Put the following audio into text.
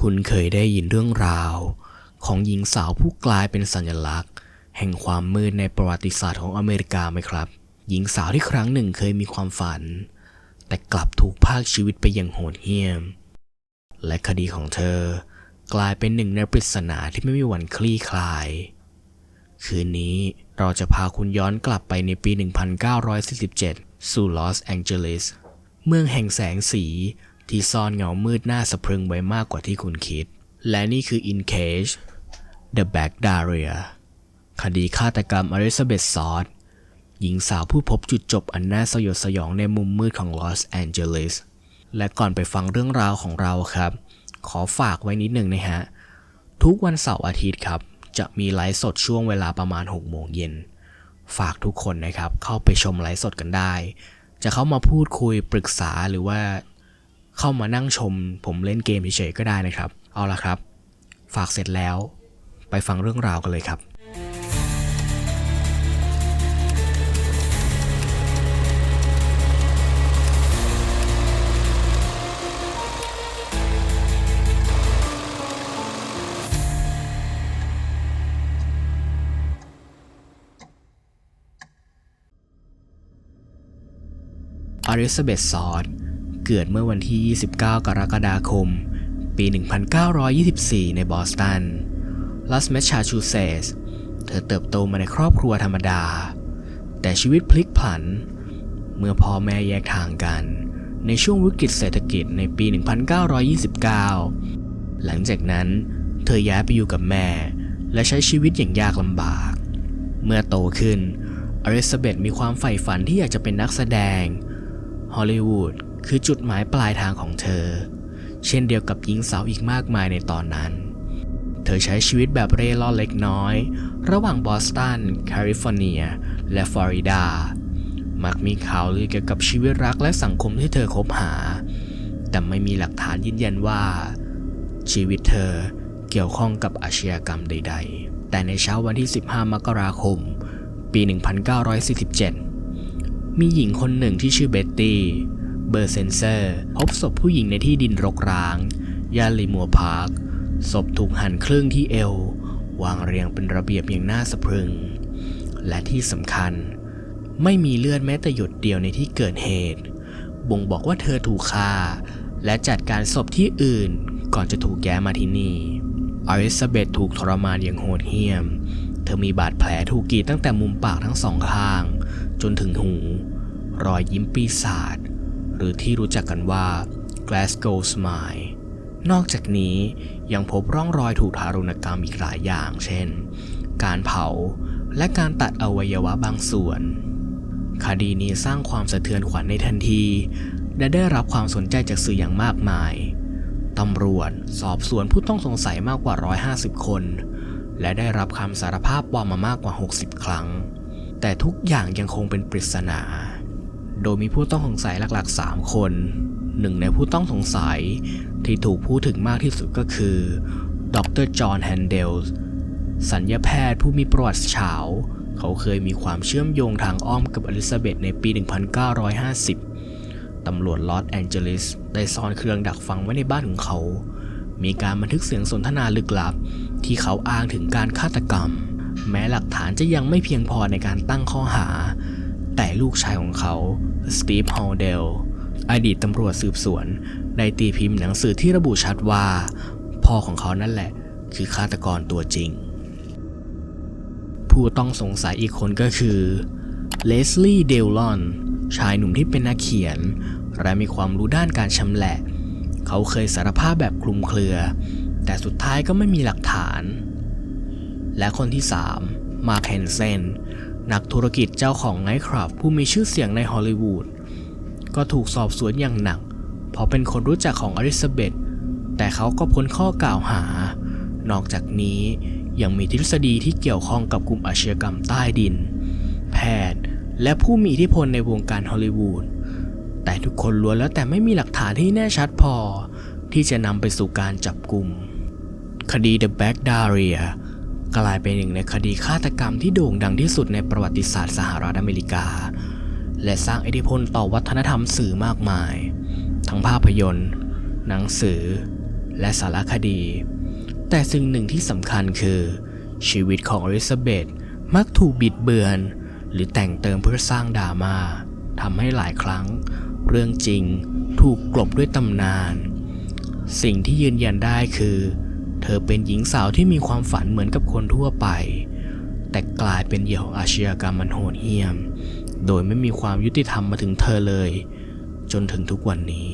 คุณเคยได้ยินเรื่องราว ของหญิงสาวผู้กลายเป็นสัญลักษณ์ แห่งความมืดในประวัติศาสตร์ของอเมริกาไหมครับ หญิงสาวที่ครั้งหนึ่งเคยมีความฝัน แต่กลับถูกพากชีวิตไปอย่างโหดเหี้ยม และคดีของเธอกลายเป็นหนึ่งในปริศนาที่ไม่มีวันคลี่คลาย คืนนี้เราจะพาคุณย้อนกลับไปในปี 1947 สู่ลอสแองเจลิส เมืองแห่งแสงสี ที่ซ่อนเงามืดหน้าสะพรึงไว้มากกว่าที่คุณคิด และนี่คือ In Cage The Back Daria คดีฆาตกรรมอลิซาเบธซอดหญิงสาวผู้พบจุดจบอันน่าสยดสยองในมุมมืดของลอสแองเจลิสและก่อนไปฟังเรื่องราวของเราครับ ขอฝากไว้นิดหนึ่งนะฮะ ทุกวันเสาร์อาทิตย์ครับ จะมีไลฟ์สดช่วงเวลาประมาณ 6 โมงเย็น ฝากทุกคนนะครับ เข้าไปชมไลฟ์สดกันได้ จะเข้ามาพูดคุยปรึกษาหรือว่า เข้ามานั่งชม ผมเล่นเกมเฉยๆก็ได้นะครับ เอาละครับ ฝากเสร็จแล้ว ไปฟังเรื่องราวกันเลยครับอลิซาเบธซอด เกิดเมื่อวันที่ 29 กรกฎาคม ปี 1924 ในบอสตัน รัฐแมสซาชูเซตส์ เธอเติบโตมาในครอบครัวธรรมดา แต่ชีวิตพลิกผัน เมื่อพ่อแม่แยกทางกัน ในช่วงวิกฤตเศรษฐกิจในปี 1929 หลังจากนั้น เธอย้ายไปอยู่กับแม่ และใช้ชีวิตอย่างยากลำบาก เมื่อโตขึ้นอลิซาเบธมีความใฝ่ฝันที่อยากจะเป็นนักแสดง ฮอลลีวูด คือจุดหมายปลายทางของเธอ เช่นเดียวกับหญิงสาวอีกมากมายในตอนนั้น เธอใช้ชีวิตแบบเร่ร่อนเล็กน้อย ระหว่างบอสตัน แคลิฟอร์เนีย และฟลอริดา มักมีข่าวลือเกี่ยวกับชีวิตรักและสังคมที่เธอคบหา แต่ไม่มีหลักฐานยืนยันว่า ชีวิตเธอเกี่ยวข้องกับอาชญากรรมใด ๆ แต่ในเช้าวันที่ 15 มกราคม ปี 1947 มีหญิงคนหนึ่งที่ชื่อเบ็ตตี้ เบอร์เซนเซอร์ พบศพผู้หญิงในที่ดินรกร้าง ย่านลิมัวพาร์ค ศพถูกหั่นครึ่งที่เอว วางเรียงเป็นระเบียบอย่างน่าสะพรึง และที่สำคัญ ไม่มีเลือดแม้แต่หยดเดียวในที่เกิดเหตุ บ่งบอกว่าเธอถูกฆ่า และจัดการศพที่อื่นก่อนจะถูกแย้มาที่นี่อลิซาเบธถูกทรมานอย่างโหดเหี้ยม เธอมีบาดแผลถูกกรีดตั้งแต่มุมปากทั้งสองข้าง จนถึงหู รอยยิ้มปีศาจ หรือที่รู้จักกันว่า Glasgow Smile นอกจากนี้ยังพบร่องรอยถูกทารุณกรรมอีกหลายอย่าง เช่น การเผาและการตัดอวัยวะบางส่วน คดีนี้สร้างความสะเทือนขวัญในทันที และได้รับความสนใจจากสื่ออย่างมากมาย ตำรวจสอบสวนผู้ต้องสงสัยมากกว่า 150 คน และได้รับคำสารภาพปลอมมามากกว่า 60 ครั้ง แต่ทุกอย่างยังคงเป็นปริศนา โดยมีผู้ต้องสงสัยหลักๆ 3 คน หนึ่งในผู้ต้องสงสัยที่ถูกพูดถึงมากที่สุดก็คือ ดรจอห์นแฮนเดลส์สัญญาแพทย์ผู้มีประวัติเฉาเขาเคยมีความเชื่อมโยงทางอ้อมกับอลิซาเบธในปี 1950 ตำรวจลอสแองเจลิสได้ซ่อนเครื่องดักฟังไว้ในบ้านของเขา มีการบันทึกเสียงสนทนาลึกลับ ที่เขาอ้างถึงการฆาตกรรม แม้หลักฐานจะยังไม่เพียงพอในการตั้งข้อหา แต่ลูกชายของเขาสตีฟฮอลเดลอดีตตำรวจสืบสวน ได้ตีพิมพ์หนังสือที่ระบุชัดว่า พ่อของเขานั่นแหละ คือฆาตกรตัวจริง ผู้ต้องสงสัยอีกคนก็คือเลสลี่เดลลอนชายหนุ่มที่เป็นนักเขียน และมีความรู้ด้านการชำแหละ เขาเคยสารภาพแบบคลุมเครือ แต่สุดท้ายก็ไม่มีหลักฐาน และคนที่ 3 มาร์คเฮนเซน นักธุรกิจเจ้าของไนท์คลับผู้มีชื่อเสียงในฮอลลีวูดก็ถูกสอบสวนอย่างหนัก เพราะเป็นคนรู้จักของอลิซาเบธแต่เขาก็พ้นข้อกล่าวหา นอกจากนี้ยังมีทฤษฎีที่เกี่ยวข้องกับกลุ่มอาชญากรรมใต้ดิน แพทย์ และผู้มีอิทธิพลในวงการฮอลลีวูดแต่ทุกคนล้วนแล้วแต่ไม่มีหลักฐานที่แน่ชัดพอ ที่จะนำไปสู่การจับกลุ่ม คดี The Black Dahlia กลายเป็นหนึ่งในคดีฆาตกรรมที่โด่งดังที่สุดในประวัติศาสตร์สหรัฐอเมริกา และสร้างอิทธิพลต่อวัฒนธรรมสื่อมากมาย ทั้งภาพยนตร์ หนังสือ และสารคดี แต่สิ่งหนึ่งที่สำคัญคือ ชีวิตของอลิซาเบธมักถูกบิดเบือน หรือแต่งเติมเพื่อสร้างดราม่าทำให้หลายครั้ง เรื่องจริงถูกกลบด้วยตำนาน สิ่งที่ยืนยันได้คือ เธอเป็นหญิงสาวที่มีความฝันเหมือนกับคนทั่วไป แต่กลายเป็นเหยื่อของอาชญากรรมมันโหดเหี้ยม โดยไม่มีความยุติธรรมมาถึงเธอเลย จนถึงทุกวันนี้